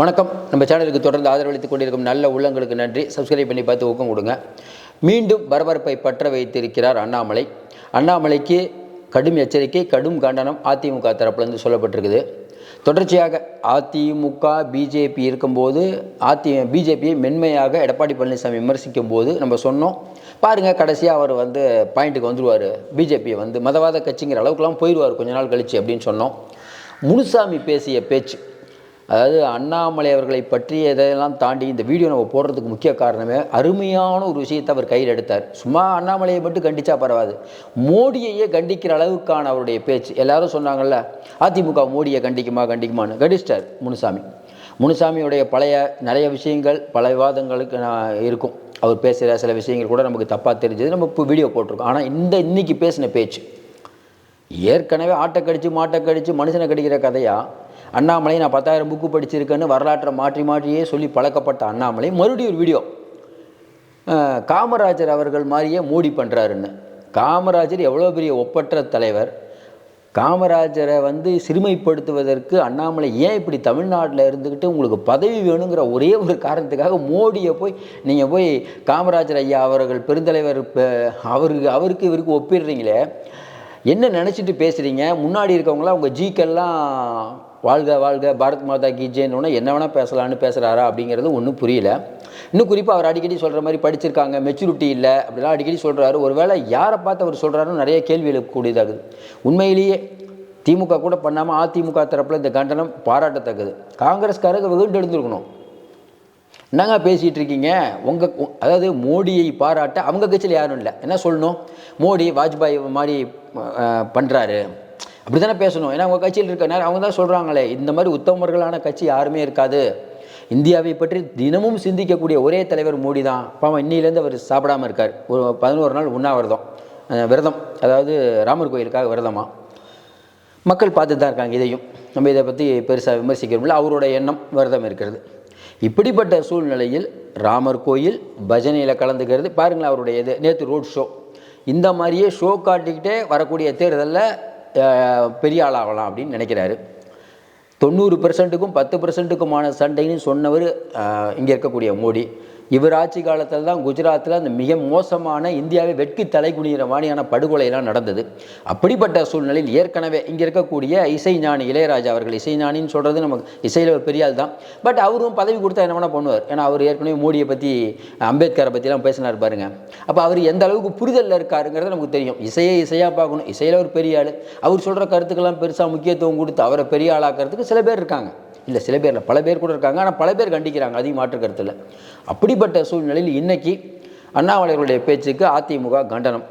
வணக்கம். நம்ம சேனலுக்கு தொடர்ந்து ஆதரவளித்துக் கொண்டிருக்கும் நல்ல உள்ளங்களுக்கு நன்றி. சப்ஸ்கிரைப் பண்ணி பார்த்து ஊக்கம் கொடுங்க. மீண்டும் பரபரப்பை பற்ற வைத்திருக்கிறார் அண்ணாமலை. அண்ணாமலைக்கு கடும் எச்சரிக்கை கடும் கண்டனம் அதிமுக தரப்புலேருந்து சொல்லப்பட்டிருக்குது. தொடர்ச்சியாக அதிமுக பிஜேபி இருக்கும்போது அதி பிஜேபியை மென்மையாக எடப்பாடி பழனிசாமி விமர்சிக்கும் போது நம்ம சொன்னோம். பாருங்கள் கடைசியாக அவர் வந்து பாயிண்ட்டுக்கு வந்துடுவார் பிஜேபியை வந்து மதவாத கட்சிங்கிற அளவுக்குலாம் போயிடுவார் கொஞ்ச நாள் கழிச்சு அப்படின்னு சொன்னோம். முனுசாமி பேசிய பேச்சு அதாவது அண்ணாமலை அவர்களை பற்றி எதையெல்லாம் தாண்டி இந்த வீடியோ நம்ம போடுறதுக்கு முக்கிய காரணமே அருமையான ஒரு விஷயத்தை அவர் கையில் எடுத்தார். சும்மா அண்ணாமலையை மட்டும் கண்டிச்சா பரவாது. மோடியையே கண்டிக்கிற அளவுக்கான அவருடைய பேச்சு. எல்லாரும் சொன்னாங்கல்ல அதிமுக மோடியை கண்டிக்குமா கண்டிக்குமான்னு கண்டிச்சிட்டார் முனுசாமி. முனுசாமியுடைய பழைய நிறைய விஷயங்கள் பல விவாதங்களுக்கு நான் இருக்கும். அவர் பேசுகிற சில விஷயங்கள் கூட நமக்கு தப்பாக தெரிஞ்சது. நம்ம இப்போ வீடியோ போட்டிருக்கோம். ஆனால் இந்த இன்னைக்கு பேசின பேச்சு ஏற்கனவே ஆட்டை கடிச்சு மாட்டை கடிச்சு மனுஷனை கடிக்கிற கதையா? அண்ணாமலை நான் பத்தாயிரம் புக்கு படிச்சிருக்கேன்னு வரலாற்றை மாற்றி மாற்றியே சொல்லி பழக்கப்பட்ட அண்ணாமலை மறுபடியும் ஒரு வீடியோ காமராஜர் அவர்கள் மாதிரியே மோடி பண்ணுறாருன்னு காமராஜர் எவ்வளோ பெரிய ஒப்பற்ற தலைவர். காமராஜரை வந்து சிறுமைப்படுத்துவதற்கு அண்ணாமலை ஏன் இப்படி தமிழ்நாட்டில் இருந்துக்கிட்டு உங்களுக்கு பதவி வேணுங்கிற ஒரே ஒரு காரணத்துக்காக மோடியை போய் நீங்கள் போய் காமராஜர் ஐயா அவர்கள் பெருந்தலைவர் இப்போ அவருக்கு அவருக்கு இவருக்கு ஒப்பிடுறீங்களே? என்ன நினச்சிட்டு பேசுகிறீங்க முன்னாடி இருக்கவங்களாம் உங்கள் ஜிக்கெல்லாம் வாழ்க வாழ்க பாரத் மாதா கி ஜெயன்னு என்ன வேணால் பேசலான்னு பேசுகிறாரா அப்படிங்கிறது ஒன்றும் புரியல. இன்னும் குறிப்பாக அவர் அடிக்கடி சொல்கிற மாதிரி படிச்சிருக்காங்க மெச்சூரிட்டி இல்லை அப்படிலாம் அடிக்கடி சொல்கிறாரு ஒருவேளை யாரை பார்த்து அவர் சொல்கிறாருன்னு நிறைய கேள்வி எழுக்கக்கூடியதாகுது உண்மையிலேயே திமுக கூட பண்ணாமல் அதிமுக தரப்பில் இந்த கண்டனம் பாராட்டத்தக்கது. காங்கிரஸ்காரங்க வெகுண்டு எழுந்திருக்கணும். என்னங்க பேசிகிட்டு இருக்கீங்க? உங்கள் அதாவது மோடியை பாராட்ட அவங்க கட்சியில் யாரும் இல்லை. என்ன சொல்லணும்? மோடி வாஜ்பாய் மாதிரி பண்ணுறாரு அப்படி தானே பேசணும். ஏன்னா உங்கள் கட்சியில் இருக்க நேரம் அவங்க தான் சொல்கிறாங்களே இந்த மாதிரி உத்தமர்களான கட்சி யாருமே இருக்காது. இந்தியாவை பற்றி தினமும் சிந்திக்கக்கூடிய ஒரே தலைவர் மோடி தான். பாவம் இன்னிலேருந்து அவர் சாப்பிடாம இருக்கார். ஒரு பதினோரு நாள் உண்ணாவிரதம். விரதம். அதாவது ராமர் கோயிலுக்காக விரதமாக மக்கள் பார்த்துட்டு தான் இருக்காங்க இதையும். நம்ம இதை பற்றி பெருசாக விமர்சிக்கிறோம்ல அவரோட எண்ணம் விரதம் இருக்கிறது. இப்படிப்பட்ட சூழ்நிலையில் ராமர் கோயில் பஜனையில் கலந்துக்கிறது. பாருங்களேன் அவருடைய இது நேற்று ரோட் ஷோ இந்த மாதிரியே ஷோ காட்டிக்கிட்டே வரக்கூடிய தேர்தலில் பெரிய ஆளாகலாம் அப்படின்னு நினைக்கிறாரு. தொண்ணூறு பெர்சன்ட்டுக்கும் பத்து பெர்சன்ட்டுக்குமான சண்டைன்னு சொன்னவர் இங்கே இருக்கக்கூடிய மோடி. இவர் ஆட்சி காலத்தில் தான் குஜராத்தில் அந்த மிக மோசமான இந்தியாவை வெட்கி தலை குனிகிற மாதிரியான படுகொலையெல்லாம் நடந்தது. அப்படிப்பட்ட சூழ்நிலையில் ஏற்கனவே இங்கே இருக்கக்கூடிய இசைஞானி இளையராஜா அவர்கள் இசைஞானின்னு சொல்கிறது நமக்கு இசையில் ஒரு பெரியால் தான் பட் அவரும் பதவி கொடுத்தா என்ன வேணால் பண்ணுவார். ஏன்னா அவர் ஏற்கனவே மோடியை பற்றி அம்பேத்கரை பற்றிலாம் பேசினார் பாருங்க. அப்போ அவர் எந்த அளவுக்கு புரிதலில் இருக்காருங்கிறது நமக்கு தெரியும். இசையை இசையாக பார்க்கணும். இசையில் ஒரு பெரிய ஆள். அவர் சொல்கிற கருத்துக்கெல்லாம் பெருசாக முக்கியத்துவம் கொடுத்து அவரை பெரிய ஆளாக்கிறதுக்கு சில பேர் இருக்காங்க. இல்லை சில பேரில். பல பேர் கூட இருக்காங்க. ஆனால் பல பேர் கண்டிக்கிறாங்க. அதிக மாற்று கருத்தில். அப்படிப்பட்ட சூழ்நிலையில் இன்றைக்கி அண்ணாமலைகளுடைய பேச்சுக்கு அதிமுக கண்டனம்.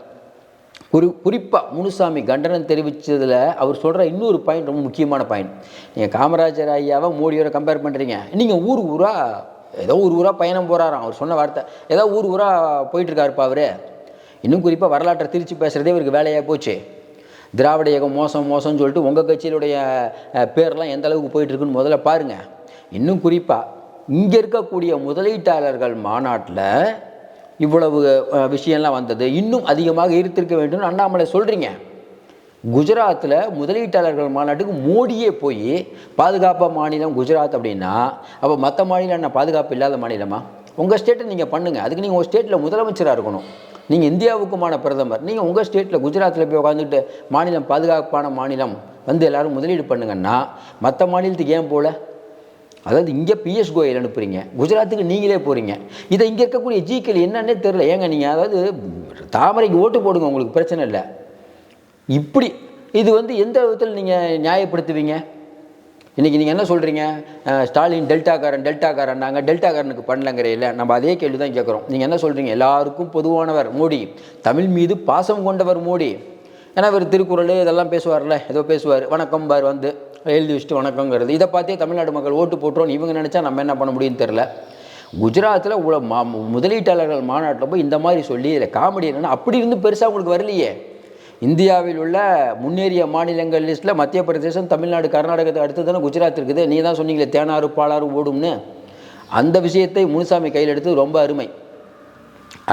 குறி குறிப்பாக முனுசாமி கண்டனம் தெரிவித்ததில் அவர் சொல்கிற இன்னொரு பாயிண்ட் ரொம்ப முக்கியமான பாயிண்ட். நீங்கள் காமராஜர் ஐயாவை மோடியோட கம்பேர் பண்ணுறீங்க நீங்கள் ஊர் ஊராக ஏதோ ஊர் ஊராக பயணம் போகிறாராம் அவர் சொன்ன வார்த்தை. ஏதோ ஊர் ஊராக போயிட்டுருக்காருப்பா அவர். இன்னும் குறிப்பாக வரலாற்றை திருச்சி பேசுகிறதே இவருக்கு வேலையாக போச்சு. திராவிட இயக்கம் மோசம் மோசம்னு சொல்லிட்டு உங்கள் கட்சியினுடைய அஹ், பேர்லாம் எந்த அளவுக்கு போயிட்டுருக்குன்னு முதல்ல பாருங்கள் இன்னும் குறிப்பாக இங்கே இருக்கக்கூடிய முதலீட்டாளர்கள் மாநாட்டில் இவ்வளவு விஷயம்லாம் வந்தது. இன்னும் அதிகமாக இருந்திருக்க வேண்டும்னு அண்ணாமலை சொல்கிறீங்க குஜராத்தில் முதலீட்டாளர்கள் மாநாட்டுக்கு மோடியே போய் பாதுகாப்பாக மாநிலம் குஜராத் அப்படின்னா அப்போ மற்ற மாநிலம் என்ன? பாதுகாப்பு இல்லாத மாநிலமா? உங்கள் ஸ்டேட்டை நீங்கள் பண்ணுங்கள் அதுக்கு நீங்கள் உங்கள் ஸ்டேட்டில் முதலமைச்சராக இருக்கணும். நீங்கள் இந்தியாவுக்குமான பிரதமர். நீங்கள் உங்கள் ஸ்டேட்டில் குஜராத்தில் போய் உட்காந்துட்டு மாநிலம் பாதுகாப்பான மாநிலம் வந்து எல்லாரும் முதலீடு பண்ணுங்கன்னா மற்ற மாநிலத்துக்கு ஏன் போகல அதாவது இங்கே பிஎஸ் கோயல் அனுப்புகிறீங்க குஜராத்துக்கு நீங்களே போகிறீங்க இதை இங்கே இருக்கக்கூடிய ஜிக்கல் என்னன்னே தெரில ஏங்க நீங்கள் அதாவது தாமரைக்கு ஓட்டு போடுங்க உங்களுக்கு பிரச்சனை இல்லை. இப்படி இது வந்து எந்த விதத்தில் நீங்கள் நியாயப்படுத்துவீங்க? இன்றைக்கி நீங்கள் என்ன சொல்கிறீங்க ஸ்டாலின் டெல்டாக்காரன் டெல்டாக்காரன் நாங்கள் டெல்டாக்காரனுக்கு பண்ணலங்கிற இல்லை. நம்ம அதே கேள்வி தான் கேட்குறோம் நீங்கள் என்ன சொல்கிறீங்க எல்லாருக்கும் பொதுவானவர் மோடி. தமிழ் மீது பாசம் கொண்டவர் மோடி. ஏன்னா இவர் திருக்குறள் இதெல்லாம் பேசுவார்ல. ஏதோ பேசுவார். வணக்கம் பார் வந்து எழுதி வச்சுட்டு வணக்கங்கிறது இதை பார்த்தே தமிழ்நாடு மக்கள் ஓட்டு போட்டுருவோம் இவங்க நினச்சா நம்ம என்ன பண்ண முடியும்னு தெரில குஜராத்தில் உள்ள மா முதலீட்டாளர்கள் மாநாட்டில் போய் இந்த மாதிரி சொல்லி இதில் காமெடி என்னென்னா அப்படி இருந்து பெருசாக உங்களுக்கு வரலையே. இந்தியாவில் உள்ள முன்னேறிய மாநிலங்கள் லிஸ்ட்டில் மத்திய பிரதேசம் தமிழ்நாடு கர்நாடகத்தை அடுத்து தானே குஜராத் இருக்குது. நீ தான் சொன்னீங்களே தேனாறு பாலாறு ஓடும்னு. அந்த விஷயத்தை முனுசாமி கையில் எடுத்து ரொம்ப அருமை.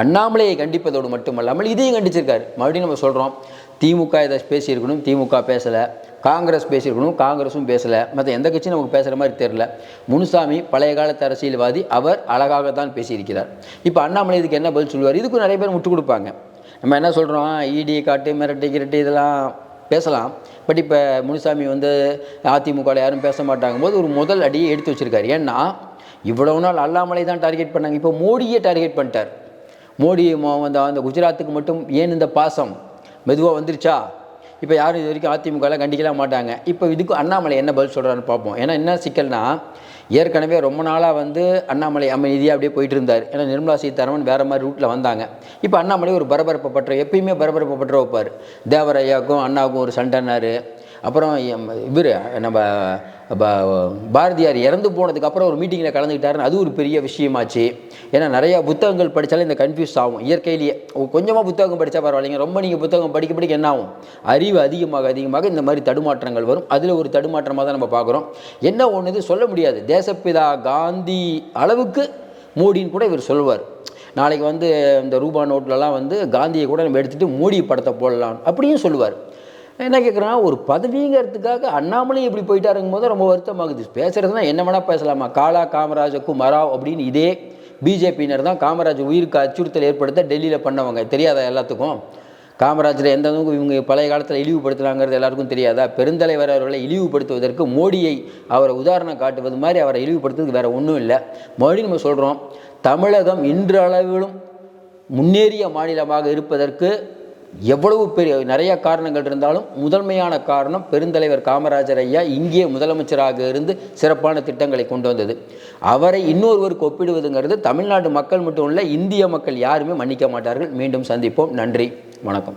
அண்ணாமலையை கண்டிப்பதோடு மட்டுமல்லாமல் இதையும் கண்டிச்சிருக்காரு. மறுபடியும் நம்ம சொல்கிறோம் திமுக இதை பேசியிருக்கணும் திமுக பேசலை. காங்கிரஸ் பேசியிருக்கணும் காங்கிரஸும் பேசலை. மற்ற எந்த கட்சியும் நமக்கு பேசுகிற மாதிரி தெரில முனுசாமி பழைய காலத்து அரசியல்வாதி அவர் அழகாக தான் பேசியிருக்கிறார். இப்போ அண்ணாமலை இதுக்கு என்ன பதில் சொல்லுவார்? இதுக்கும் நிறைய பேர் முட்டு கொடுப்பாங்க. நம்ம என்ன சொல்கிறோம் இடி காட்டு மிரட்டு கிரட்டு இதெல்லாம் பேசலாம். பட் இப்போ முனுசாமி வந்து அதிமுகவில் யாரும் பேச மாட்டாங்க போது ஒரு முதல் அடியை எடுத்து வச்சுருக்காரு. ஏன்னா இவ்வளவு நாள் அண்ணாமலை தான் டார்கெட் பண்ணாங்க. இப்போ மோடியே டார்கெட் பண்ணிட்டார். மோடி மோ- அந்த அந்த குஜராத்துக்கு மட்டும் ஏன் இந்த பாசம் மெதுவாக வந்துருச்சா? இப்போ யாரும் இது வரைக்கும் அதிமுகலாம் கண்டிக்கலாம் மாட்டாங்க. இப்போ இதுக்கு அண்ணாமலை என்ன பதில் சொல்கிறான்னு பார்ப்போம். ஏன்னா என்ன சிக்கல்னா ஏற்கனவே ரொம்ப நாளாக வந்து அண்ணாமலை அமைதியாக அப்படியே போயிட்டு இருந்தார் ஏன்னா நிர்மலா சீதாராமன் வேறு மாதிரி ரூட்டில் வந்தாங்க. இப்போ அண்ணாமலை ஒரு பரபரப்பை பற்ற எப்பயுமே பரபரப்பை பற்ற வைப்பார். தேவரையாவுக்கும் அண்ணாவுக்கும் ஒரு சண்டைனாரு அப்புறம் இவர் நம்ம பாரதியார் இறந்து போனதுக்கு அப்புறம் ஒரு மீட்டிங்கில் கலந்துக்கிட்டாருன்னு அது ஒரு பெரிய விஷயமாச்சு. ஏன்னா நிறையா புத்தகங்கள் படித்தாலே இந்த கன்ஃபியூஸ் ஆகும். இயற்கையிலேயே கொஞ்சமாக புத்தகம் படித்தா பரவாயில்லைங்க. ரொம்ப நீங்கள் புத்தகம் படிக்க படிக்க என்ன ஆகும்? அறிவு அதிகமாக அதிகமாக இந்த மாதிரி தடுமாற்றங்கள் வரும். அதில் ஒரு தடுமாற்றமாக தான் நம்ம பார்க்குறோம். என்ன ஒன்று இது சொல்ல முடியாது. தேசப்பிதா காந்தி அளவுக்கு மோடின்னு கூட இவர் சொல்லுவார். நாளைக்கு வந்து இந்த ரூபா நோட்லலாம் வந்து காந்தியை கூட நம்ம எடுத்துகிட்டு மோடி படத்தை போடலாம். அப்படியும் சொல்லுவார். என்ன கேட்குறான் ஒரு பதவிங்கிறதுக்காக அண்ணாமலை இப்படி போயிட்டாருங்கும் போது ரொம்ப வருத்தமாகுது. பேசுகிறதுனா என்ன வேணால் பேசலாமா? காலா காமராஜ குமராவ் அப்படின்னு இதே பிஜேபியினர் தான் காமராஜ் உயிருக்கு அச்சுறுத்தல் ஏற்படுத்த டெல்லியில் பண்ணவங்க. தெரியாதா எல்லாத்துக்கும்? காமராஜர் எந்த அளவுக்கு இவங்க பழைய காலத்தில் இழிவுபடுத்துகிறாங்கிறது எல்லாருக்கும் தெரியாதா? பெருந்தலைவர் அவர்களை இழிவுபடுத்துவதற்கு மோடியை அவரை உதாரணம் காட்டுவது மாதிரி அவரை இழிவுபடுத்துறதுக்கு வேறு ஒன்றும் இல்லை. மறுபடியும் நம்ம சொல்கிறோம் தமிழகம் இன்றளவிலும் முன்னேறிய மாநிலமாக இருப்பதற்கு எவ்வளவு பெரிய நிறைய காரணங்கள் இருந்தாலும் முதன்மையான காரணம் பெருந்தலைவர் காமராஜர் ஐயா இங்கே முதலமைச்சராக இருந்து சிறப்பான திட்டங்களை கொண்டு வந்தது. அவரை இன்னொருவருக்கு ஒப்பிடுவதுங்கிறது தமிழ்நாட்டு மக்கள் மட்டும் இல்லை இந்திய மக்கள் யாருமே மன்னிக்க மாட்டார்கள். மீண்டும் சந்திப்போம். நன்றி. வணக்கம்.